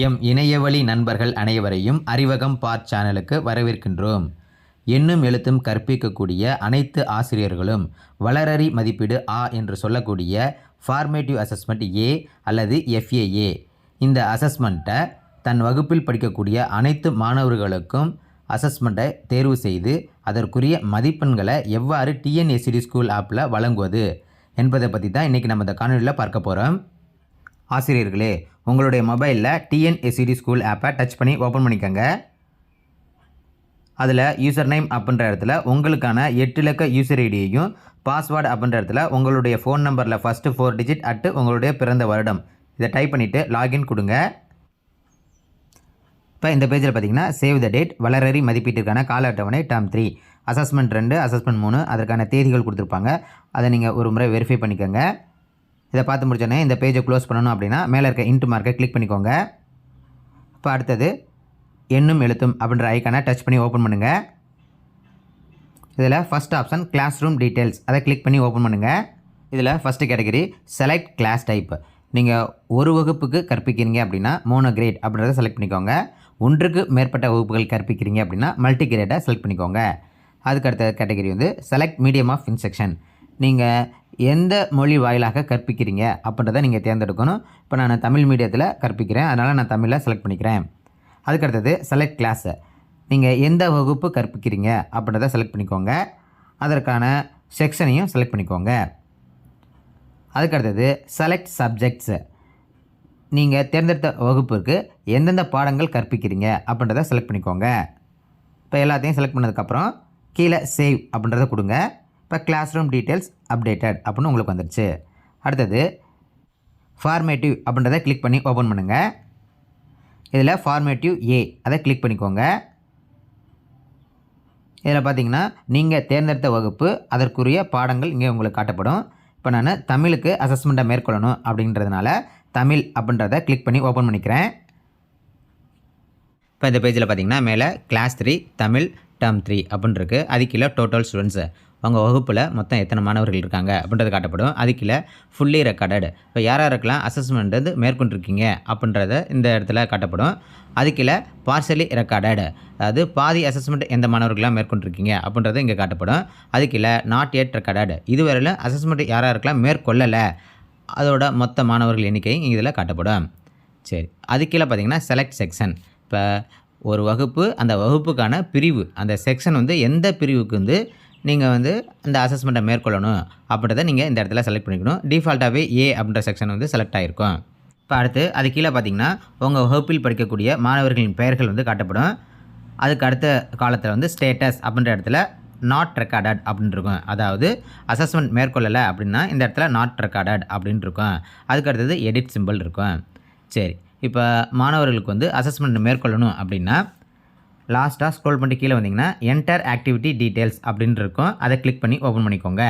M இணையவழி நண்பர்கள் அனைவரையும் அறிவகம் பார் சேனலுக்கு வரவேற்கின்றோம். எண்ணும் எழுத்தும் கற்பிக்கக்கூடிய அனைத்து ஆசிரியர்களும் வளரறி மதிப்பீடு ஆ என்று சொல்லக்கூடிய ஃபார்மேட்டிவ் அசஸ்மெண்ட் ஏ அல்லது எஃப்ஏஏ இந்த அசஸ்மெண்ட்டை தன் வகுப்பில் படிக்கக்கூடிய அனைத்து மாணவர்களுக்கும் அசஸ்மெண்ட்டை தேர்வு செய்து அதற்குரிய மதிப்பெண்களை எவ்வாறு டிஎன்எஸ்சிடி ஸ்கூல் ஆப்பில் வழங்குவது என்பதை பற்றி தான் இன்றைக்கி நம்ம இந்த காணொலியில் பார்க்க போகிறோம் ஆசிரியர்களே உங்களுடைய மொபைலில் டிஎன்எஸ்சிடி ஸ்கூல் ஆப்பை டச் பண்ணி ஓப்பன் பண்ணிக்கோங்க. அதில் யூசர் நேம் அப்படின்ற இடத்துல உங்களுக்கான எட்டு இலக்க யூசர் ஐடியையும் பாஸ்வேர்டு அப்படின்ற இடத்துல உங்களுடைய ஃபோன் நம்பரில் ஃபஸ்ட்டு ஃபோர் டிஜிட் அட்டு உங்களுடைய பிறந்த வருடம். இதை டைப் பண்ணிவிட்டு லாகின் கொடுங்க. இப்போ இந்த பேஜில் பார்த்தீங்கன்னா சேவ் த டேட் வளரறி மதிப்பீட்டிற்கான கால அட்டவணை டேர்ம் த்ரீ அசஸ்மெண்ட் ரெண்டு அசஸ்மெண்ட் மூணு அதற்கான தேதிகள் கொடுத்துருப்பாங்க. அதை நீங்கள் ஒரு முறை வெரிஃபை பண்ணிக்கோங்க. இதை பார்த்து முடிச்சோடனே இந்த பேஜை க்ளோஸ் பண்ணணும் அப்படின்னா மேலே இருக்க இன்ட் மார்க்கை கிளிக் பண்ணிக்கோங்க. இப்போ அடுத்தது எண்ணும் எழுத்தும் அப்படின்ற ஐக்கானை டச் பண்ணி ஓப்பன் பண்ணுங்கள் இதில் first option class room details அதை கிளிக் பண்ணி ஓப்பன் பண்ணுங்கள் இதில் first category select class type நீங்கள் ஒரு வகுப்புக்கு கற்பிக்கிறீங்க அப்படின்னா மோனோ கிரேட் அப்படின்றத செலக்ட் பண்ணிக்கோங்க. ஒன்றுக்கு மேற்பட்ட வகுப்புகள் கற்பிக்கிறீங்க அப்படின்னா மல்டி கிரேட்டை செலக்ட் பண்ணிக்கோங்க. அதுக்கு அடுத்த கேட்டகரி வந்து செலக்ட் மீடியம் ஆஃப் இன்ஸ்ட்ரக்ஷன் நீங்கள் எந்த மொழி வாயிலாக கற்பிக்கிறீங்க அப்படின்றத நீங்கள் தேர்ந்தெடுக்கணும். இப்போ நான் தமிழ் மீடியத்தில் கற்பிக்கிறேன். அதனால் நான் தமிழில் செலக்ட் பண்ணிக்கிறேன். அதுக்கு அடுத்தது செலக்ட் கிளாஸு நீங்கள் எந்த வகுப்பு கற்பிக்கிறீங்க அப்படின்றத செலக்ட் பண்ணிக்கோங்க. அதற்கான செக்ஷனையும் செலக்ட் பண்ணிக்கோங்க. அதுக்கு அடுத்தது செலக்ட் சப்ஜெக்ட்ஸு நீங்கள் தேர்ந்தெடுத்த வகுப்புக்கு எந்தெந்த பாடங்கள் கற்பிக்கிறீங்க அப்படின்றத செலக்ட் பண்ணிக்கோங்க. இப்போ எல்லாத்தையும் செலக்ட் பண்ணதுக்கப்புறம் கீழே சேவ் அப்படின்றத கொடுங்க. இப்போ கிளாஸ் ரூம் டீட்டெயில்ஸ் அப்டேட்டட் அப்படின்னு உங்களுக்கு வந்துடுச்சு அடுத்தது ஃபார்மேட்டிவ் அப்படின்றத கிளிக் பண்ணி ஓப்பன் பண்ணுங்கள் இதில் ஃபார்மேட்டிவ் ஏ அதை கிளிக் பண்ணிக்கோங்க. இதில் பார்த்தீங்கன்னா நீங்கள் தேர்ந்தெடுத்த வகுப்பு அதற்குரிய பாடங்கள் இங்கே உங்களுக்கு காட்டப்படும். இப்போ நான் தமிழுக்கு அசஸ்மெண்ட்டை மேற்கொள்ளணும் அப்படின்றதுனால தமிழ் அப்படின்றத கிளிக் பண்ணி ஓப்பன் பண்ணிக்கிறேன். இப்போ இந்த பேஜில் பார்த்தீங்கன்னா மேலே class three Tamil term three அப்படின்னு இருக்குது அது கீழே டோட்டல் ஸ்டூடெண்ட்ஸு உங்கள் வகுப்பில் மொத்தம் எத்தனை மாணவர்கள் இருக்காங்க அப்படின்றது காட்டப்படும். அதுக்கில் ஃபுல்லி ரெக்கார்டட் இப்போ யார் யாருக்கெல்லாம் அசஸ்மெண்ட் வந்து மேற்கொண்டிருக்கீங்க அப்படின்றத இந்த இடத்துல காட்டப்படும். அதுக்கில் பார்சலி ரெக்கார்டட் அதாவது பாதி அசஸ்மெண்ட் எந்த மாணவர்கள்லாம் மேற்கொண்டிருக்கீங்க அப்படின்றது இங்கே காட்டப்படும். அதுக்கில் நாட் எட் ரெக்கார்டட் இதுவரையிலும் அசஸ்மெண்ட் யார் யாருக்கெல்லாம் மேற்கொள்ளலை அதோட மொத்த மாணவர்கள் எண்ணிக்கையும் இதில் காட்டப்படும். சரி அது பார்த்திங்கன்னா செலக்ட் செக்ஷன் இப்போ ஒரு வகுப்பு அந்த வகுப்புக்கான பிரிவு அந்த செக்ஷன் வந்து எந்த பிரிவுக்கு வந்து நீங்கள் வந்து இந்த அசஸ்மெண்ட்டை மேற்கொள்ளணும். அப்படின்றத நீங்கள் இந்த இடத்துல செலக்ட் பண்ணிக்கணும். டிஃபால்ட்டாகவே ஏ அப்படின்ற செக்ஷன் வந்து செலக்ட் ஆகிருக்கும் இப்போ அடுத்து அது கீழே பார்த்தீங்கன்னா உங்கள் வகுப்பில் படிக்கக்கூடிய மாணவர்களின் பெயர்கள் வந்து காட்டப்படும். அதுக்கு அடுத்த காலத்தில் வந்து ஸ்டேட்டஸ் அப்படின்ற இடத்துல நாட் ரெக்கார்டட் அப்படின்னு இருக்கும். அதாவது அசஸ்மெண்ட் மேற்கொள்ளலை அப்படின்னா இந்த இடத்துல நாட் ரெக்கார்டட் அப்படின்னு இருக்கும். அதுக்கு அடுத்தது எடிட் சிம்பிள் இருக்கும். சரி. இப்போ மாணவர்களுக்கு வந்து அசஸ்மெண்ட் மேற்கொள்ளணும் அப்படின்னா லாஸ்ட்டாக ஸ்க்ரோல் பண்ணி கீழே வந்தீங்கன்னா என்டர் ஆக்டிவிட்டி டீட்டெயில்ஸ் அப்படின்னு இருக்கும். அதை கிளிக் பண்ணி ஓப்பன் பண்ணிக்கோங்க.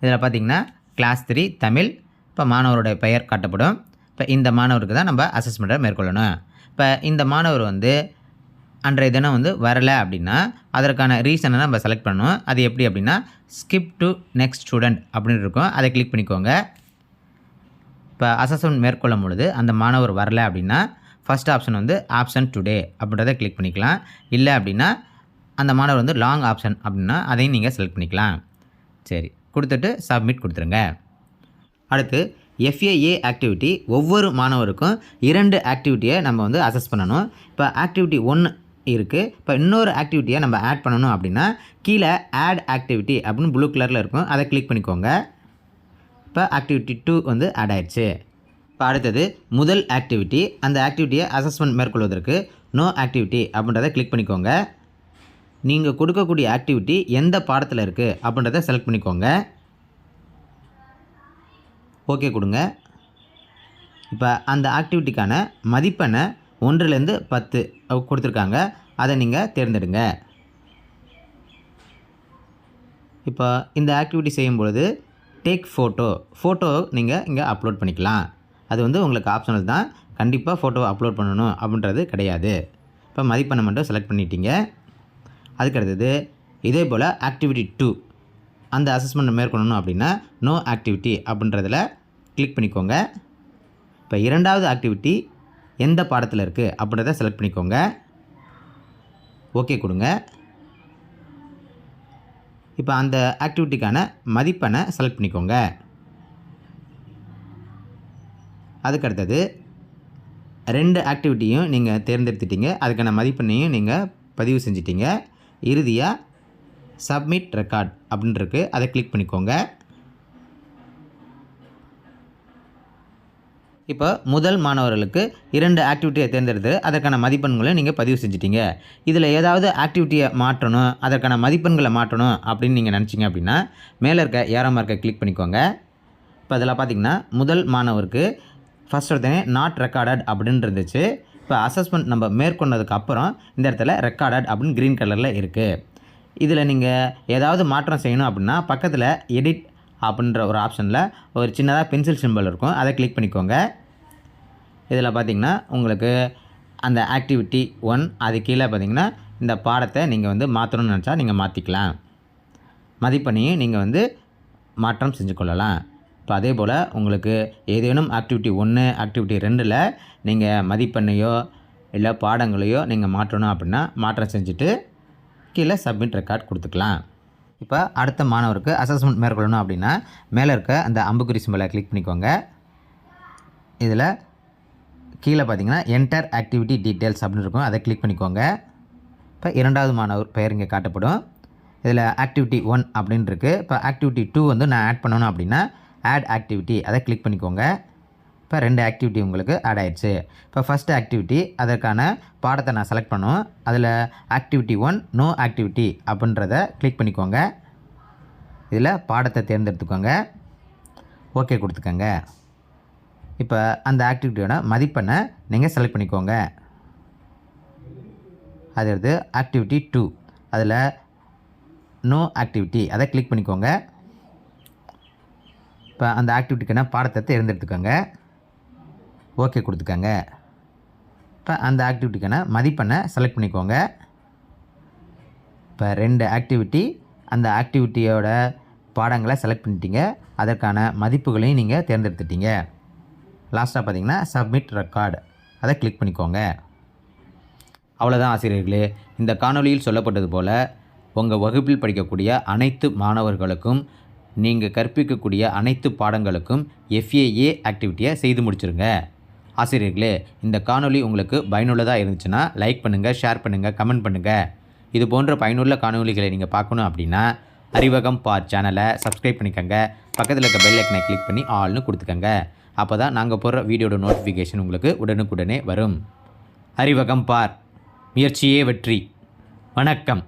இதில் பார்த்தீங்கன்னா கிளாஸ் த்ரீ தமிழ் இப்போ மாணவருடைய பெயர் காட்டப்படும். இப்போ இந்த மாணவருக்கு தான் நம்ம அசஸ்மெண்ட்டை மேற்கொள்ளணும். இப்போ இந்த மாணவர் வந்து அன்றைய தினம் வந்து வரலை அப்படின்னா அதற்கான ரீசனை நம்ம செலக்ட் பண்ணணும். அது எப்படி அப்படின்னா ஸ்கிப் டு நெக்ஸ்ட் ஸ்டூடெண்ட் அப்படின்னு இருக்கும். அதை கிளிக் பண்ணிக்கோங்க. இப்போ அசஸ்மெண்ட் மேற்கொள்ளும் பொழுது அந்த மாணவர் வரல அப்படின்னா ஃபஸ்ட் ஆப்ஷன் வந்து ஆப்ஷன் டுடே அப்படின்றத கிளிக் பண்ணிக்கலாம். இல்லை அப்படின்னா அந்த மாணவர் வந்து லாங் ஆப்ஷன் அப்படின்னா அதையும் நீங்கள் செலக்ட் பண்ணிக்கலாம். சரி கொடுத்துட்டு சப்மிட் கொடுத்துருங்க. அடுத்து எஃப்ஏஏ ஆக்டிவிட்டி ஒவ்வொரு மாணவருக்கும் இரண்டு ஆக்டிவிட்டியை நம்ம வந்து அசஸ் பண்ணணும். இப்போ ஆக்டிவிட்டி ஒன்று இருக்குது இப்போ இன்னொரு ஆக்டிவிட்டியை நம்ம ஆட் பண்ணணும் அப்படின்னா கீழே ஆட் ஆக்டிவிட்டி அப்படின்னு ப்ளூ கலரில் இருக்கும். அதை கிளிக் பண்ணிக்கோங்க. இப்போ ஆக்டிவிட்டி டூ வந்து ஆட் ஆயிடுச்சு. இப்போ அடுத்தது முதல் ஆக்டிவிட்டி அந்த ஆக்டிவிட்டியை அசஸ்மெண்ட் மேற்கொள்வதற்கு நோ ஆக்டிவிட்டி அப்படின்றத கிளிக் பண்ணிக்கோங்க. நீங்கள் கொடுக்கக்கூடிய ஆக்டிவிட்டி எந்த பாடத்தில் இருக்குது அப்படின்றத செலக்ட் பண்ணிக்கோங்க. ஓகே கொடுங்க. இப்போ அந்த ஆக்டிவிட்டிக்கான மதிப்பெண்ணை ஒன்றுலேருந்து பத்து கொடுத்துருக்காங்க. அதை நீங்கள் தேர்ந்தெடுங்க. இப்போ இந்த ஆக்டிவிட்டி செய்யும் பொழுது டேக் ஃபோட்டோ ஃபோட்டோ நீங்கள் இங்கே அப்லோட் பண்ணிக்கலாம். அது வந்து உங்களுக்கு ஆப்ஷனல் தான். கண்டிப்பாக ஃபோட்டோ அப்லோட் பண்ணணும் அப்படின்றது கிடையாது. இப்போ மதிப்பெண்ணை மட்டும் செலக்ட் பண்ணிட்டீங்க. அதுக்கு அடுத்தது இதே போல் ஆக்டிவிட்டி டூ அந்த அசஸ்மெண்ட் மேற்கொள்ளணும் அப்படின்னா நோ ஆக்டிவிட்டி அப்படின்றதில் கிளிக் பண்ணிக்கோங்க. இப்போ இரண்டாவது ஆக்டிவிட்டி எந்த பாடத்தில் இருக்குது அப்படின்றத செலக்ட் பண்ணிக்கோங்க. ஓகே கொடுங்க. இப்போ அந்த ஆக்டிவிட்டிக்கான மதிப்பெண்ணை செலக்ட் பண்ணிக்கோங்க. அதுக்கு அடுத்தது ரெண்டு ஆக்டிவிட்டியும் நீங்கள் தேர்ந்தெடுத்துட்டீங்க. அதுக்கான மதிப்பெண்ணையும் நீங்கள் பதிவு செஞ்சிட்டிங்க. இறுதியாக சப்மிட் ரெக்கார்ட் அப்படின்ட்டுருக்கு அதை கிளிக் பண்ணிக்கோங்க. இப்போ முதல் மாணவர்களுக்கு இரண்டு ஆக்டிவிட்டியை தேர்ந்தெடுத்து அதற்கான மதிப்பெண்களை நீங்கள் பதிவு செஞ்சிட்டிங்க. இதில் ஏதாவது ஆக்டிவிட்டியை மாற்றணும் அதற்கான மதிப்பெண்களை மாற்றணும் அப்படின்னு நீங்கள் நினச்சிங்க அப்படின்னா மேலே இருக்க ஏரோ மார்க்கை கிளிக் பண்ணிக்கோங்க. இப்போ அதில் பார்த்தீங்கன்னா முதல் மாணவருக்கு ஃபஸ்ட் ஒருத்தனே நாட் ரெக்கார்டட் அப்படின்னு இருந்துச்சு. இப்போ அசஸ்மெண்ட் நம்ம மேற்கொண்டதுக்கு அப்புறம் இந்த இடத்துல ரெக்கார்டட் அப்படின்னு க்ரீன் கலரில் இருக்குது இதில் நீங்கள் ஏதாவது மாற்றம் செய்யணும் அப்படின்னா பக்கத்தில் எடிட் அப்படின்ற ஒரு ஆப்ஷனில் ஒரு சின்னதாக பென்சில் சிம்பிள் இருக்கும். அதை கிளிக் பண்ணிக்கோங்க. இதில் பார்த்தீங்கன்னா உங்களுக்கு அந்த ஆக்டிவிட்டி ஒன் அது கீழே பார்த்தீங்கன்னா இந்த பாடத்தை நீங்கள் வந்து மாற்றணும்னு நினச்சா நீங்கள் மாற்றிக்கலாம் மதிப்பணியும் நீங்கள் வந்து மாற்றம் செஞ்சு கொள்ளலாம் இப்போ அதே போல் உங்களுக்கு ஏதேனும் ஆக்டிவிட்டி ஒன்று ஆக்டிவிட்டி ரெண்டில் நீங்கள் மதிப்பெண்ணையோ இல்லை பாடங்களையோ நீங்கள் மாற்றணும் அப்படின்னா மாற்றம் செஞ்சுட்டு கீழே சப்மிட் ரெக்கார்ட் கொடுத்துக்கலாம். இப்போ அடுத்த மாணவருக்கு அசஸ்மெண்ட் மேற்கொள்ளணும் அப்படின்னா மேலே இருக்க அந்த அம்புக்குறி சிம்பிளை கிளிக் பண்ணிக்கோங்க. இதில் கீழே பார்த்தீங்கன்னா என்டர் ஆக்டிவிட்டி டீட்டெயில்ஸ் அப்படின்னு இருக்கும். அதை கிளிக் பண்ணிக்கோங்க. இப்போ இரண்டாவது மாணவர் பெயர் இங்கே காட்டப்படும். இதில் ஆக்டிவிட்டி ஒன் அப்படின்னு இருக்குது இப்போ ஆக்டிவிட்டி டூ வந்து நான் ஆட் பண்ணணும் அப்படின்னா ஆட் ஆக்டிவிட்டி அதை கிளிக் பண்ணிக்கோங்க. இப்போ ரெண்டு ஆக்டிவிட்டி உங்களுக்கு ஆட் ஆயிடுச்சு. இப்போ ஃபஸ்ட் ஆக்டிவிட்டி அதற்கான பாடத்தை நான் செலக்ட் பண்ணுவேன் அதில் ஆக்டிவிட்டி ஒன் நோ ஆக்டிவிட்டி அப்படின்றத கிளிக் பண்ணிக்கோங்க. இதில் பாடத்தை தேர்ந்தெடுத்துக்கோங்க. ஓகே கொடுத்துக்கோங்க. இப்போ அந்த ஆக்டிவிட்டியோட மதிப்பெண்ணை நீங்கள் செலக்ட் பண்ணிக்கோங்க. அது அடுத்து ஆக்டிவிட்டி டூ அதில் நோ ஆக்டிவிட்டி அதை கிளிக் பண்ணிக்கோங்க. இப்போ அந்த ஆக்டிவிட்டிக்கான பாடத்தை தேர்ந்தெடுத்துக்கோங்க. ஓகே கொடுத்துக்கோங்க. இப்போ அந்த ஆக்டிவிட்டிக்கான மதிப்பெண்ணை செலக்ட் பண்ணிக்கோங்க. இப்போ ரெண்டு ஆக்டிவிட்டி அந்த ஆக்டிவிட்டியோட பாடங்களை செலக்ட் பண்ணிட்டீங்க. அதற்கான மதிப்புகளையும் நீங்கள் தேர்ந்தெடுத்துட்டீங்க. லாஸ்ட்டாக பார்த்தீங்கன்னா சப்மிட் ரெக்கார்டு அதை கிளிக் பண்ணிக்கோங்க. அவ்வளோதான் ஆசிரியர்களே. இந்த காணொலியில் சொல்லப்பட்டது போல் உங்கள் வகுப்பில் படிக்கக்கூடிய அனைத்து மாணவர்களுக்கும் நீங்கள் கற்பிக்கக்கூடிய அனைத்து பாடங்களுக்கும் எஃப்ஏஏ ஆக்டிவிட்டியை செய்து முடிச்சிருங்க. ஆசிரியர்களே இந்த காணொளி உங்களுக்கு பயனுள்ளதாக இருந்துச்சுன்னா லைக் பண்ணுங்கள் ஷேர் பண்ணுங்கள் கமெண்ட் பண்ணுங்கள் இது போன்ற பயனுள்ள காணொளிகளை நீங்கள் பார்க்கணும் அப்படின்னா அறிவகம் பார் சேனலை சப்ஸ்கிரைப் பண்ணிக்கோங்க. பக்கத்தில் இருக்க பெல் ஐக்கனை கிளிக் பண்ணி ஆல்னு கொடுத்துக்கோங்க. அப்போ தான் நாங்கள் போடுற வீடியோட நோட்டிஃபிகேஷன் உங்களுக்கு உடனுக்குடனே வரும். அறிவகம் பார் முயற்சியே வெற்றி. வணக்கம்.